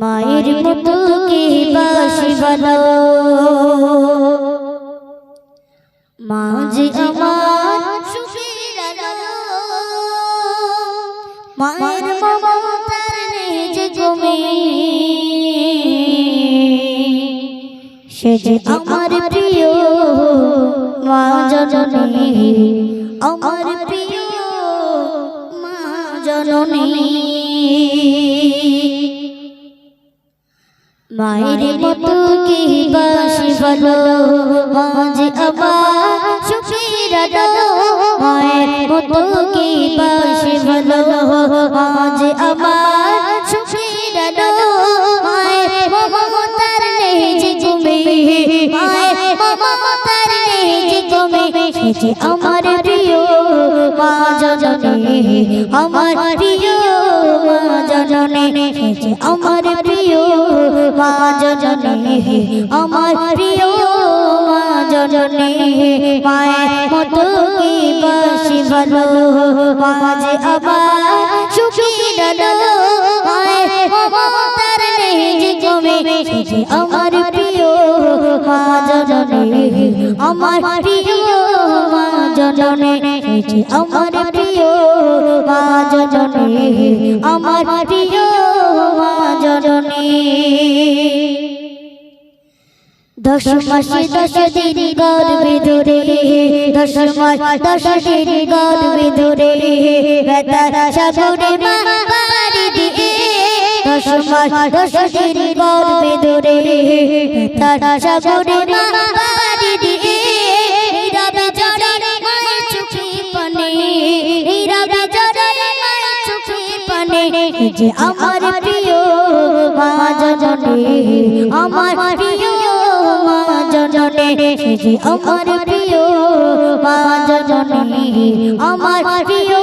মায়ের মতো কি বাসি ভালো মা যে আমার সুখের মায়ের মমতার আমার প্রিয় মা জননী, আমার প্রিয় মা জননী। মায়ের মতো কি বাসি ভালো মাঝে আমার সুখের আলো। মায়ের মতো কি বাসি ভালো মাঝে আমার সুখের আলো। মায়ের মমতার যে তুমি। মায়ের মমতার যে তুমি। সে যে আমার প্রিয় মা জননী। আমার প্রিয় মা জননী। সে যে আমার মা জননী আমার প্রিয় মা জননী মায়ের মতো কি বাসি ভালো মাঝে আবার সুখী ডালো মায়ের মমতার নেই যে কমে আমার প্রিয় মা জননী আমার প্রিয় মা জননী আমার প্রিয় মা জননী আমার প্রিয় জননী দশ মাসে দশ দিন গর্বে ধরে দশ মাস দশ দিন গর্বে ধরে সাগরে মা পাড়ি দিয়ে। দশ মাস দশ দিন গর্বে ধরে বেতার সাগরে মা পাড়ি দিয়ে। রবে জড়ে মায়ের চোখে পানে। রবে জড়ে মায়ের চোখে পানে। যে আমার জননী যে আমার প্রিয় মা জননী আমার প্রিয়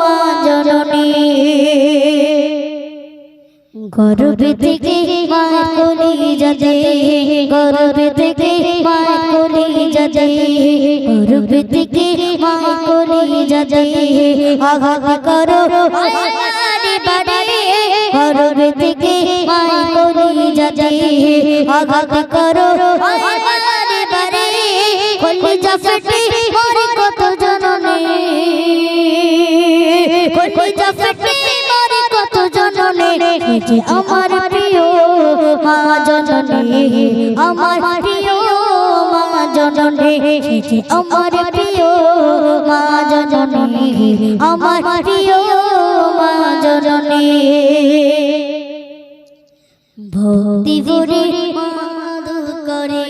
মা জননী গর্বে থেকে মায়ের কলি যাতে, গর্বে থেকে মায়ের কলি যাতে, গর্বে থেকে মায়ের কলি যাতে। আঘাত করো গর্বে থেকে মায়ের কলি যাতে, আঘাত করো কলি জাফেটে মরে কত জননী? যে আমার প্রিয় মা জননী। আমার প্রিয় মা জননী। যে আমার প্রিয় মা জননী। আমার প্রিয় মা জননী। ভক্তি ভরে মাদু করে।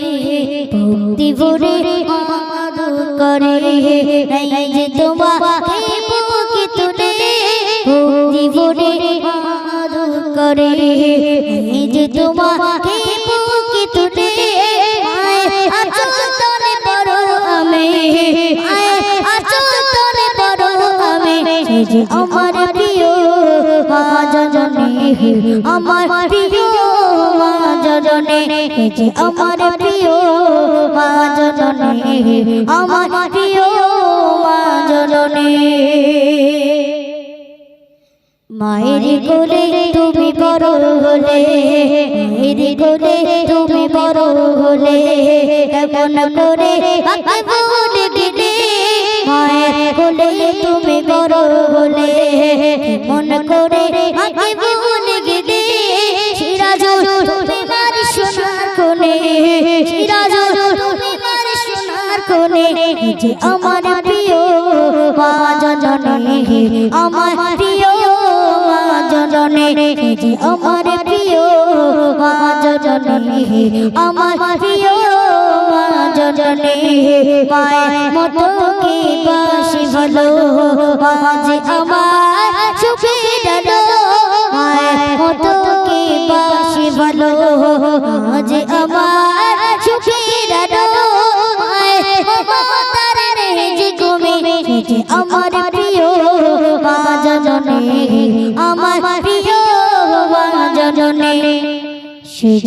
ভক্তি ভরে মাদু করে। এই যে তোমাকে করে। যে তোমাকে বুকে তুলে আচল বড় আমি। আচল বড় আমি। আমার প্রিয় আমার প্রিয় আমার প্রিয় আমার প্রিয় মায়ের কোলে তুমি বড় হলে, মায়ের কোলে তুমি বড় হলে, কেমন করে ভুলে দিলে? মায়ের কোলে তুমি বড় হলে মন করে ভুলে গেলে সিরাজুল তুমি মার সোনার কোলে সিরাজুল তুমি মার সোনার কোলে যে আমার প্রিয় মা জননী, আমার আমার প্রিয় মা জননী আমার প্রিয় মা জননী মায়ের মতো কি বাসি ভালো? মাঝে আমার সুখে ডালো মায়ের মতো কি বাসি ভালো? মাঝে আমার সুখে ডালো মায়ের মমতার নেই যে কমে আমার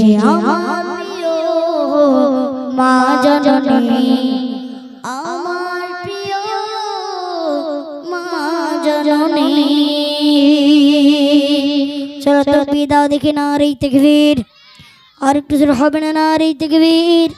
যে মা জননী। আমার প্রিয় মা জননী। চলো তো বিদাও দেখি না রে তেকবীর আর একটু হবে না রে তেকবীর